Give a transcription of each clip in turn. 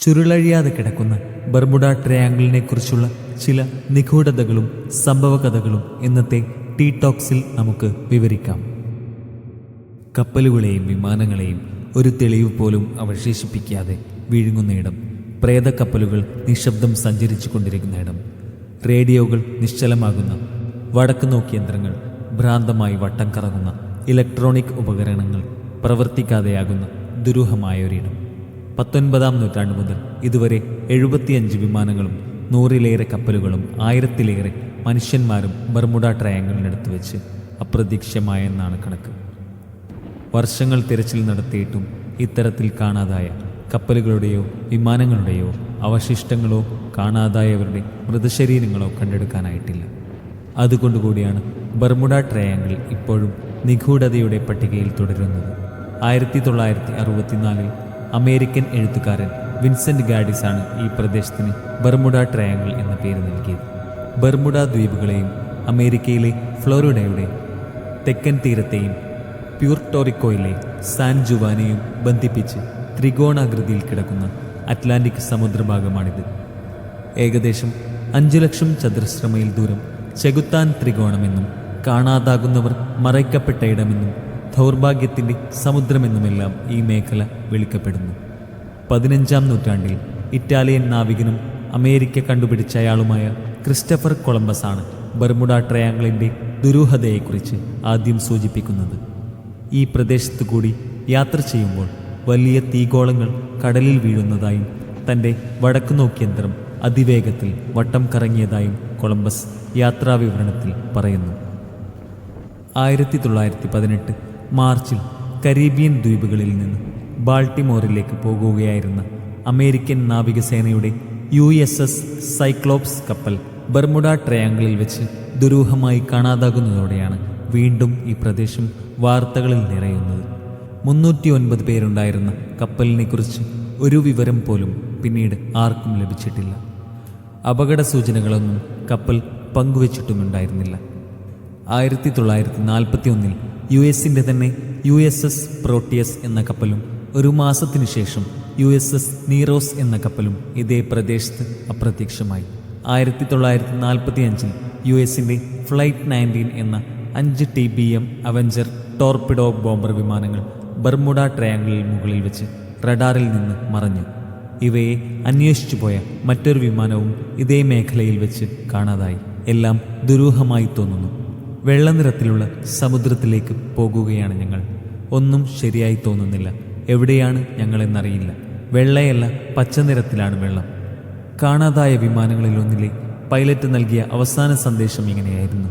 ചുരുളഴിയാതെ കിടക്കുന്ന ബർമുഡ ട്രയാങ്കിളിനെ കുറിച്ചുള്ള ചില നിഗൂഢതകളും സംഭവകഥകളും ഇന്നത്തെ ടീ ടോക്സിൽ നമുക്ക് വിവരിക്കാം. കപ്പലുകളെയും വിമാനങ്ങളെയും ഒരു തെളിവ് പോലും അവശേഷിപ്പിക്കാതെ വിഴുങ്ങുന്നയിടം പ്രേതക്കപ്പലുകൾ നിശബ്ദം സഞ്ചരിച്ചു കൊണ്ടിരിക്കുന്നയിടം റേഡിയോകൾ നിശ്ചലമാകുന്ന വടക്ക് നോക്കിയന്ത്രങ്ങൾ ഭ്രാന്തമായി വട്ടം കറങ്ങുന്ന ഇലക്ട്രോണിക് ഉപകരണങ്ങൾ പ്രവർത്തിക്കാതെയാകുന്ന ദുരൂഹമായ ഒരിടം പത്തൊൻപതാം നൂറ്റാണ്ട് മുതൽ ഇതുവരെ എഴുപത്തിയഞ്ച് വിമാനങ്ങളും നൂറിലേറെ കപ്പലുകളും ആയിരത്തിലേറെ മനുഷ്യന്മാരും ബർമുഡ ട്രയാങ്കിളിനടുത്ത് വെച്ച് അപ്രതീക്ഷമായെന്നാണ് കണക്ക്. വർഷങ്ങൾ തിരച്ചിൽ നടത്തിയിട്ടും ഇത്തരത്തിൽ കാണാതായ കപ്പലുകളുടെയോ വിമാനങ്ങളുടെയോ അവശിഷ്ടങ്ങളോ കാണാതായവരുടെ മൃതശരീരങ്ങളോ കണ്ടെടുക്കാനായിട്ടില്ല. അതുകൊണ്ടുകൂടിയാണ് ബർമുഡ ട്രയാങ്കിൾ ഇപ്പോഴും നിഗൂഢതയുടെ പട്ടികയിൽ തുടരുന്നത്. ആയിരത്തി തൊള്ളായിരത്തി അറുപത്തിനാലിൽ അമേരിക്കൻ എഴുത്തുകാരൻ വിൻസെന്റ് ഗാഡിസ് ആണ് ഈ പ്രദേശത്തിന് ബർമുഡ ട്രയാങ്കിൾ എന്ന പേര് നൽകിയത്. ബർമുഡ ദ്വീപുകളെയും അമേരിക്കയിലെ ഫ്ലോറിഡയുടെ തെക്കൻ തീരത്തെയും പ്യൂർട്ടോറിക്കോയിലെ സാൻ ജുവാനെയും ബന്ധിപ്പിച്ച് ത്രികോണാകൃതിയിൽ കിടക്കുന്ന അറ്റ്ലാന്റിക് സമുദ്രഭാഗമാണിത്. ഏകദേശം അഞ്ചു ലക്ഷം ചതുരശ്രമയിൽ ദൂരം ചെകുത്താൻ ത്രികോണമെന്നും കാണാതാകുന്നവർ മറയ്ക്കപ്പെട്ട ഇടമെന്നും ദൗർഭാഗ്യത്തിന്റെ സമുദ്രമെന്നുമെല്ലാം ഈ മേഖല വിളിക്കപ്പെടുന്നു. പതിനഞ്ചാം നൂറ്റാണ്ടിൽ ഇറ്റാലിയൻ നാവികനും അമേരിക്ക കണ്ടുപിടിച്ച അയാളുമായ ക്രിസ്റ്റഫർ ആണ് ബർമുഡ ട്രയാങ്കിളിന്റെ ദുരൂഹതയെക്കുറിച്ച് ആദ്യം സൂചിപ്പിക്കുന്നത്. ഈ പ്രദേശത്തു കൂടി യാത്ര ചെയ്യുമ്പോൾ വലിയ തീഗോളങ്ങൾ കടലിൽ വീഴുന്നതായും തന്റെ വടക്കു നോക്കിയന്ത്രം അതിവേഗത്തിൽ വട്ടം കറങ്ങിയതായും കൊളംബസ് യാത്രാവിവരണത്തിൽ പറയുന്നു. ആയിരത്തി തൊള്ളായിരത്തി പതിനെട്ട് മാർച്ചിൽ കരീബിയൻ ദ്വീപുകളിൽ നിന്ന് ബാൾട്ടിമോറിലേക്ക് പോകുകയായിരുന്ന അമേരിക്കൻ നാവികസേനയുടെ യു എസ് എസ് സൈക്ലോപ്സ് കപ്പൽ ബർമുഡ ട്രയാങ്കിളിൽ വെച്ച് ദുരൂഹമായി കാണാതാകുന്നതോടെയാണ് വീണ്ടും ഈ പ്രദേശം വാർത്തകളിൽ നിറയുന്നത്. മുന്നൂറ്റി ഒൻപത് പേരുണ്ടായിരുന്ന കപ്പലിനെക്കുറിച്ച് ഒരു വിവരം പോലും പിന്നീട് ആർക്കും ലഭിച്ചിട്ടില്ല. അപകട സൂചനകളൊന്നും കപ്പൽ പങ്കുവച്ചിട്ടുമുണ്ടായിരുന്നില്ല. ആയിരത്തി തൊള്ളായിരത്തി നാൽപ്പത്തി ഒന്നിൽ യു എസിന്റെ തന്നെ യു എസ് എസ് പ്രോട്ടിയസ് എന്ന കപ്പലും ഒരു മാസത്തിനു ശേഷം യു എസ് എസ് നീറോസ് എന്ന കപ്പലും ഇതേ പ്രദേശത്ത് അപ്രത്യക്ഷമായി. ആയിരത്തി തൊള്ളായിരത്തി നാൽപ്പത്തി അഞ്ചിൽ യു എസിന്റെ ഫ്ലൈറ്റ് നയന്റീൻ എന്ന അഞ്ച് T B M avenger torpedo bomber വിമാനങ്ങൾ ബർമുഡ ട്രയാങ്കിളിൽ മുകളിൽ വെച്ച് റഡാറിൽ നിന്ന് മറഞ്ഞു. ഇവയെ അന്വേഷിച്ചു പോയ മറ്റൊരു വിമാനവും ഇതേ മേഖലയിൽ വെച്ച് കാണാതായി. എല്ലാം ദുരൂഹമായി തോന്നുന്നു. വെള്ളനിറത്തിലുള്ള സമുദ്രത്തിലേക്ക് പോകുകയാണ് ഞങ്ങൾ. ഒന്നും ശരിയായി തോന്നുന്നില്ല. എവിടെയാണ് ഞങ്ങളെന്നറിയില്ല. വെള്ളയല്ല പച്ച നിറത്തിലാണ് വെള്ളം. കാണാതായ വിമാനങ്ങളിലൊന്നിലെ പൈലറ്റ് നൽകിയ അവസാന സന്ദേശം ഇങ്ങനെയായിരുന്നു.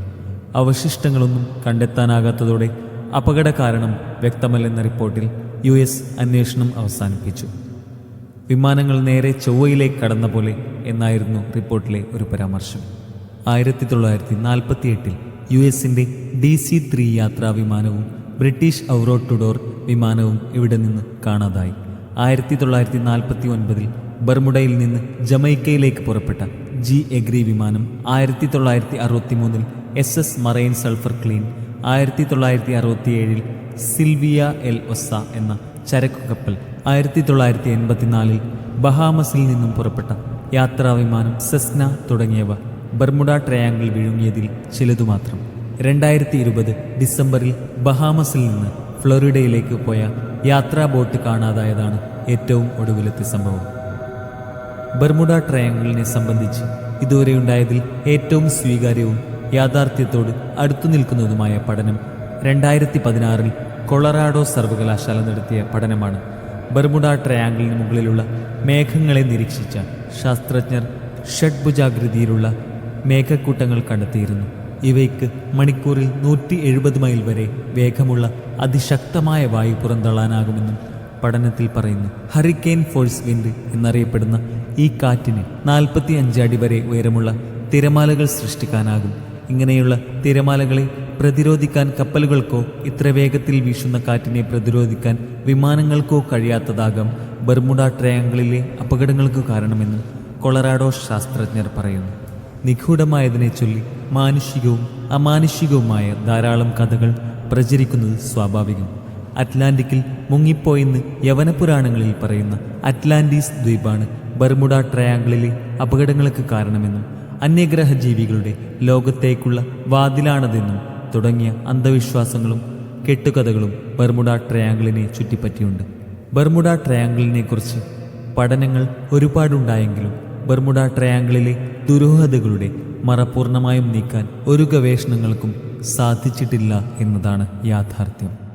അവശിഷ്ടങ്ങളൊന്നും കണ്ടെത്താനാകാത്തതോടെ അപകട കാരണം വ്യക്തമല്ലെന്ന റിപ്പോർട്ടിൽ യു എസ് അന്വേഷണം അവസാനിപ്പിച്ചു. വിമാനങ്ങൾ നേരെ ചൊവ്വയിലേക്ക് കടന്ന പോലെ എന്നായിരുന്നു റിപ്പോർട്ടിലെ ഒരു പരാമർശം. ആയിരത്തി തൊള്ളായിരത്തി നാൽപ്പത്തി എട്ടിൽ യു എസിന്റെ ഡി സി ത്രീ യാത്രാ വിമാനവും ബ്രിട്ടീഷ് ഔറോ ടുഡോർ വിമാനവും ഇവിടെ നിന്ന് കാണാതായി. ആയിരത്തി തൊള്ളായിരത്തി നാൽപ്പത്തി ഒൻപതിൽ ബർമുഡയിൽ നിന്ന് ജമൈക്കയിലേക്ക് പുറപ്പെട്ട ജി എഗ്രി വിമാനം ആയിരത്തി തൊള്ളായിരത്തി അറുപത്തി മൂന്നിൽ S S Marine Sulphur Queen ആയിരത്തി തൊള്ളായിരത്തി അറുപത്തിയേഴിൽ സിൽവിയ എൽ ഒസ എന്ന ചരക്കു കപ്പൽ ആയിരത്തി തൊള്ളായിരത്തി എൺപത്തിനാലിൽ ബഹാമസിൽ നിന്നും പുറപ്പെട്ട യാത്രാ വിമാനം സെസ്ന തുടങ്ങിയവ ബർമുഡ ട്രയാങ്കിൾ വിഴുങ്ങിയതിൽ ചിലതു മാത്രം രണ്ടായിരത്തി ഇരുപത് ഡിസംബറിൽ ബഹാമസിൽ നിന്ന് ഫ്ലോറിഡയിലേക്ക് പോയ യാത്രാ ബോട്ട് കാണാതായതാണ് ഏറ്റവും ഒടുവിലത്തെ സംഭവം. ബർമുഡ ട്രയാങ്കിളിനെ സംബന്ധിച്ച് ഇതുവരെ ഉണ്ടായതിൽ ഏറ്റവും സ്വീകാര്യവും യാഥാർത്ഥ്യത്തോട് അടുത്തു നിൽക്കുന്നതുമായ പഠനം രണ്ടായിരത്തി പതിനാറിൽ കൊളറാഡോ സർവകലാശാല നടത്തിയ പഠനമാണ്. ബർമുഡ ട്രയാങ്കിളിന് മുകളിലുള്ള മേഘങ്ങളെ നിരീക്ഷിച്ച ശാസ്ത്രജ്ഞർ ഷഡ്ഭുജാകൃതിയിലുള്ള മേഘക്കൂട്ടങ്ങൾ കണ്ടെത്തിയിരുന്നു. ഇവയ്ക്ക് മണിക്കൂറിൽ നൂറ്റി എഴുപത് മൈൽ വരെ വേഗമുള്ള അതിശക്തമായ വായു പുറന്തള്ളാനാകുമെന്നും പഠനത്തിൽ പറയുന്നു. ഹറിക്കെയിൻ ഫോഴ്സ് വിൻഡ് എന്നറിയപ്പെടുന്ന ഈ കാറ്റിന് നാൽപ്പത്തി അഞ്ച് അടി വരെ ഉയരമുള്ള തിരമാലകൾ സൃഷ്ടിക്കാനാകും. ഇങ്ങനെയുള്ള തിരമാലകളെ പ്രതിരോധിക്കാൻ കപ്പലുകൾക്കോ ഇത്ര വേഗത്തിൽ വീശുന്ന കാറ്റിനെ പ്രതിരോധിക്കാൻ വിമാനങ്ങൾക്കോ കഴിയാത്തതാകാം ബർമുഡ ട്രയാങ്കിളിലെ അപകടങ്ങൾക്ക് കാരണമെന്നും കൊളറാഡോ ശാസ്ത്രജ്ഞർ പറയുന്നു. നിഗൂഢമായതിനെ ചൊല്ലി മാനുഷികവും അമാനുഷികവുമായ ധാരാളം കഥകൾ പ്രചരിക്കുന്നത് സ്വാഭാവികം. അറ്റ്ലാന്റിക്കിൽ മുങ്ങിപ്പോയെന്ന് യവനപുരാണങ്ങളിൽ പറയുന്ന അറ്റ്ലാന്റീസ് ദ്വീപാണ് ബർമുഡ ട്രയാങ്കിളിലെ അപകടങ്ങൾക്ക് കാരണമെന്നും അന്യഗ്രഹ ജീവികളുടെ ലോകത്തേക്കുള്ള വാതിലാണതെന്നും തുടങ്ങിയ അന്ധവിശ്വാസങ്ങളും കെട്ടുകഥകളും ബർമുഡ ട്രയാങ്കിളിനെ ചുറ്റിപ്പറ്റിയുണ്ട്. ബർമുഡ ട്രയാങ്കിളിനെ കുറിച്ച് പഠനങ്ങൾ ഒരുപാടുണ്ടായെങ്കിലും ബർമുഡ ട്രയാങ്കിളിലെ ദുരൂഹതകളുടെ മറപൂർണമായും നീക്കാൻ ഒരു ഗവേഷണങ്ങൾക്കും സാധിച്ചിട്ടില്ല എന്നതാണ് യാഥാർത്ഥ്യം.